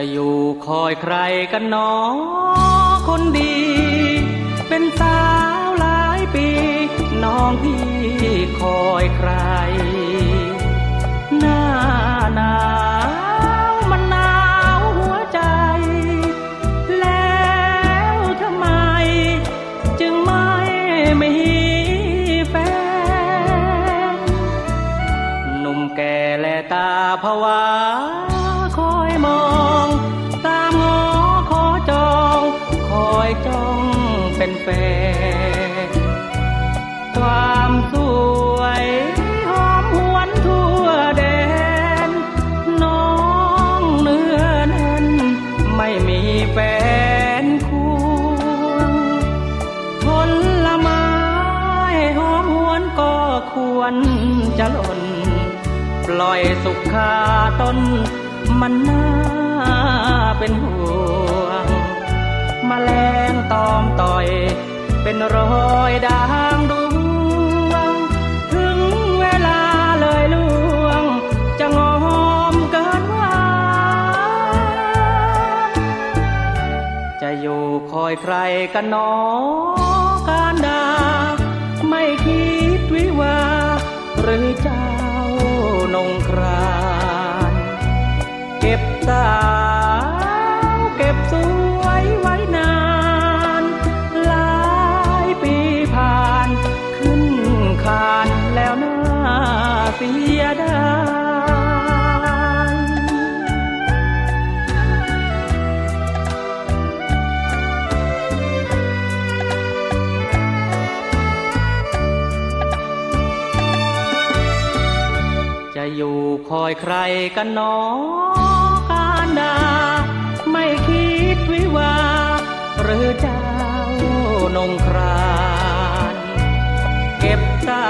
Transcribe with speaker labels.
Speaker 1: ะอยู่คอยใครกันหนอ คนดี เป็นสาวหลายปี น้องพี่คอยใคร หน้าหนาวมันหนาวหัวใจ แล้วทำไม จึงไม่มีแฟนหนุ่มแก่และตาผวา จ้องเป็นแฟนความสวยหอมหวนทั่วแดน น้องเนื้อแน่นไม่มีแฟนควงผลไม้หอมหวนก็ควรจะหล่น ปล่อยสุขคาต้นมันน่าเป็นห่วง ต่อย เป็นรอยด่างดวง ถึงเวลาเลยล่วง จะงอมเกินว่า จะอยู่คอยใครกันหนอการดา เสียดายจะอยู่คอยใครกันหนอการดา ไม่คิดวิวา หรือเจ้านงคราน เก็บตา